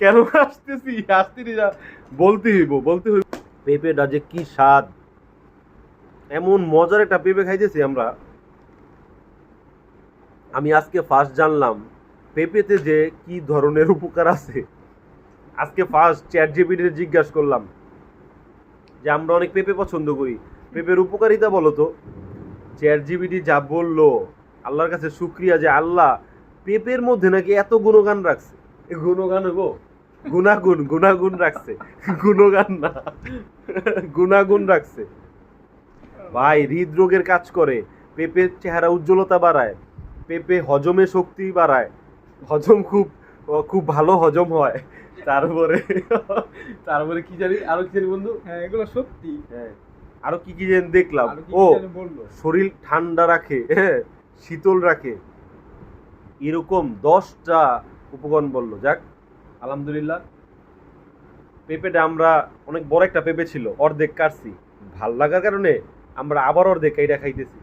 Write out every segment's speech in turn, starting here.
কেন আসতেছি? আসতেছি না বলতে হইব বলতে হইব। পেঁপেটা যে কি স্বাদ। এমন মজার একটা পেঁপে খাইতেছি আমরা। আমি আজকে ফার্স্ট জানলাম পেঁপেতে যে কি ধরনের উপকার আছে। আজকে ফার্স্ট চ্যাট জিপিটিতে জিজ্ঞাসা করলাম যে আমরা অনেক পেঁপে পছন্দ করি। পেঁপের উপকারিতা বলো তো। চ্যাট জিপিটি যা বলল, আল্লাহর কাছে শুক্রিয়া যে আল্লাহ পেঁপের মধ্যে নাকি এত গুণগান রাখছে? গুণগান গো গুণাগুণ গুণাগুণ রাখছে। গুণগান না। গুণাগুণ রাখছে। ভাই হৃদরোগের কাজ করে। পেঁপের চেহারা উজ্জ্বলতা বাড়ায়। পেঁপে হজমে শক্তি বাড়ায়। হজম খুব খুব ভালো হজম হয়। তারপরে তারপরে কি জানি আরও কি জানি বন্ধু? হ্যাঁ এগুলো সত্যি। হ্যাঁ। আরও কি কি জানি দেখলাম। ও শরীর ঠান্ডা রাখে হ্যাঁ শীতল রাখে। এরকম দশটা উপকরণ বলল। যাক, আলহামদুলিল্লাহ। পেঁপেটা আমরা, অনেক বড় একটা পেঁপে ছিল, অর্ধেক কাটছি। ভালো লাগার কারণে আমরা আবার অর্ধেক এইটা খাইতেছি।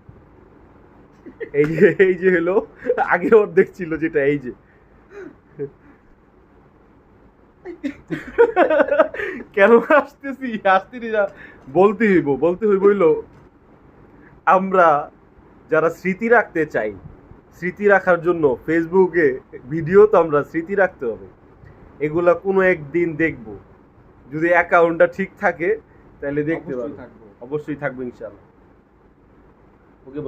এই যে এই যে হলো, আগের অর্ধেক ছিল যেটা, এই যে। কেন আসতেছি না বলতে হইব বলতে হইব আমরা যারা স্মৃতি রাখতে চাই স্মৃতি রাখার জন্য ফেসবুকে ভিডিও তো আমরা স্মৃতি রাখতে হবে। এগুলা কোনো একদিন দেখব। যদি অ্যাকাউন্টটা ঠিক থাকে তাহলে দেখতে পাবো থাকব। অবশ্যই থাকব ইনশাআল্লাহ। ওকে